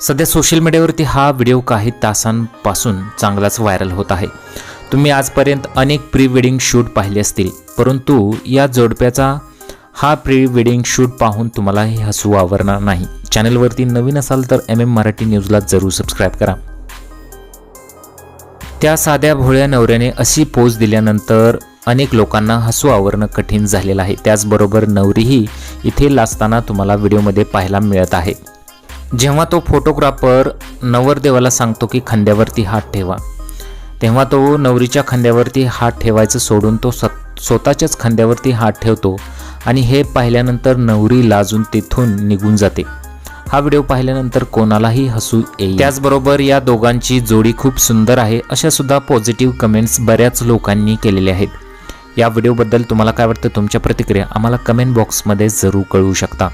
सध्या सोशल मीडियावरती हा व्हिडिओ काही तासांपासून चांगलाच व्हायरल होत आहे. तुम्ही आजपर्यंत अनेक प्री वेडिंग शूट पाहिले असतील परंतु या जोडप्याचा हा प्री वेडिंग शूट पाहून तुम्हालाही हसू आवरणार नाही. चॅनलवरती नवीन असाल तर एम एम मराठी न्यूजला जरूर सबस्क्राईब करा. त्या साध्या भोळ्या नवऱ्याने अशी पोज दिल्यानंतर अनेक लोकांना हसू आवरणं कठीण झालेलं आहे. त्याचबरोबर नवरीही इथे लाचताना तुम्हाला व्हिडिओमध्ये पाहायला मिळत आहे. जेव्हा तो फोटोग्राफर नवरदेवाला सांगतो की खांद्यावरती हात ठेवा तेव्हा तो नवरीच्या खांद्यावरती हात ठेवायचं सोडून तो सत स्वतःच्याच खांद्यावरती हात ठेवतो आणि हे पाहिल्यानंतर नवरी लाजून तिथून निघून जाते. हा व्हिडिओ पाहिल्यानंतर कोणालाही हसू येईल. त्याचबरोबर या दोघांची जोडी खूप सुंदर आहे अशा सुद्धा पॉझिटिव्ह कमेंट्स बऱ्याच लोकांनी केलेल्या आहेत. या व्हिडिओबद्दल तुम्हाला काय वाटतं? तुमच्या प्रतिक्रिया आम्हाला कमेंट बॉक्समध्ये जरूर कळवू शकता.